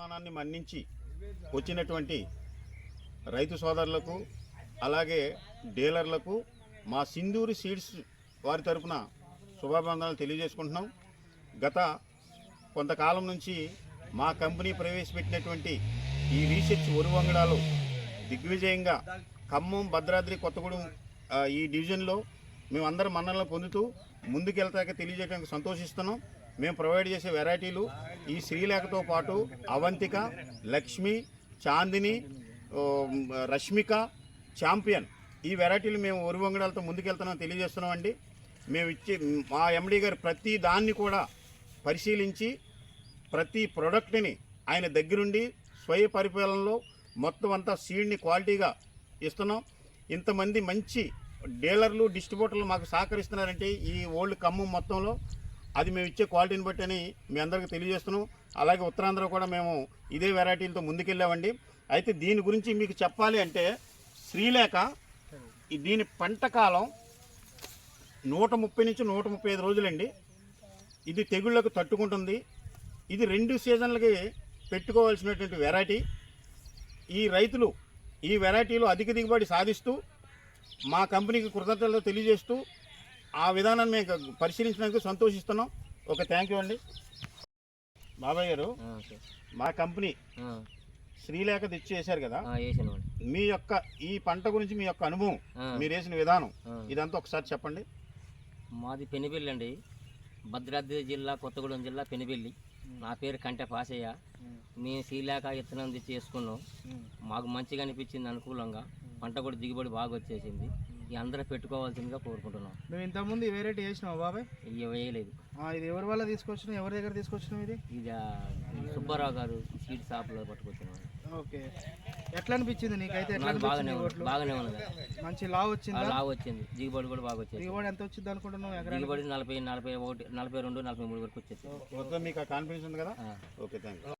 ఆహ్వానాన్ని మన్నించి వచ్చినటువంటి రైతు సోదరులకు అలాగే డీలర్లకు మా సింధూరి సీడ్స్ వారి తరపున శుభాభివందనాలు తెలియజేసుకుంటున్నాం. గత కొంతకాలం నుంచి మా కంపెనీ ప్రవేశపెట్టినటువంటి ఈ రీసెర్చ్ ఒరువంగడాలు దిగ్విజయంగా ఖమ్మం భద్రాద్రి కొత్తగూడెం ఈ డివిజన్లో మేమందరం మన్నలను పొందుతూ ముందుకెళ్తాక తెలియజేయడానికి సంతోషిస్తున్నాం. మేము ప్రొవైడ్ చేసే వెరైటీలు ఈ శ్రీలేఖతో పాటు అవంతిక లక్ష్మి చాందిని రష్మిక ఛాంపియన్. ఈ వెరైటీలు మేము ఒరువంగడాలతో ముందుకెళ్తున్నాం తెలియజేస్తున్నామండి. మేము ఇచ్చే మా ఎండీ గారు ప్రతి దాన్ని కూడా పరిశీలించి ప్రతి ప్రోడక్ట్ని ఆయన దగ్గరుండి స్వయ పరిపాలనలో మొత్తం అంతా సీడ్ని క్వాలిటీగా ఇస్తున్నాం. ఇంతమంది మంచి డీలర్లు డిస్ట్రిబ్యూటర్లు మాకు సహకరిస్తున్నారంటే ఈ ఓల్డ్ ఖమ్మం మొత్తంలో అది మేము ఇచ్చే క్వాలిటీని బట్టి అని మీ అందరికీ తెలియజేస్తున్నాం. అలాగే ఉత్తరాంధ్ర కూడా మేము ఇదే వెరైటీలతో ముందుకెళ్ళామండి. అయితే దీని గురించి మీకు చెప్పాలి అంటే శ్రీలేఖ దీని పంట కాలం నూట ముప్పై నుంచి నూట ముప్పై ఐదు రోజులండి. ఇది తెగుళ్ళకు తట్టుకుంటుంది. ఇది రెండు సీజన్లకి పెట్టుకోవాల్సినటువంటి వెరైటీ. ఈ రైతులు ఈ వెరైటీలో అధిక దిగుబడి సాధిస్తూ మా కంపెనీకి కృతజ్ఞతలు తెలియజేస్తూ ఆ విధానాన్ని మేము పరిశీలించడానికి సంతోషిస్తున్నాం. ఒక థ్యాంక్ యూ అండి. బాబాయ్ గారు. మా కంపెనీ శ్రీలేఖ తెచ్చి వేశారు కదా. మీ యొక్క ఈ పంట గురించి మీ యొక్క అనుభవం మీరు వేసిన విధానం. ఇదంతా ఒకసారి చెప్పండి. మాది పెనుబెల్లి అండి. భద్రాద్రి జిల్లా కొత్తగూడెం జిల్లా పెనుబెల్లి. నా పేరు కంటె పాసయ్య. మేము శ్రీలేఖ ఇత్తనం తెచ్చి వేసుకున్నాం. మాకు మంచిగా అనిపించింది అనుకూలంగా. పంట కూడా దిగుబడి బాగా వచ్చేసింది. అందరూ పెట్టుకోవాల్సిందిగా కోరుకుంటున్నాం. నువ్వు ఇంతకుముందు ఈ వెరైటీ వేసినావు బాబాయ్? ఇవి వేయలేదు. ఆ, ఇది ఎవరి వల్ల తీసుకొచ్చినావు? ఎవరి దగ్గర తీసుకొచ్చినావు ఇది? ఇది సుబ్బారావు గారు సీడ్ షాప్లో పట్టుకొచ్చినాం ఓకే. ఎట్లా అనిపించింది నీకైతే? బాగానే బాగానే ఉన్నది. మంచి లావ్ వచ్చిందా? లావు వచ్చింది. దిగుబడి కూడా బాగా వచ్చేసింది. దిగుబడి ఎంత వచ్చింది అనుకుంటున్నావు దిగుబడి నలభై నలభై ఒకటి నలభై రెండు నలభై మూడు వరకు వచ్చేసింది. మొత్తం మీకు ఆ కాన్ఫిడెన్స్ ఉంది కదా. ఓకే థ్యాంక్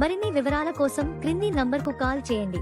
మరిన్ని వివరాల కోసం క్రింది నంబర్కు కాల్ చేయండి.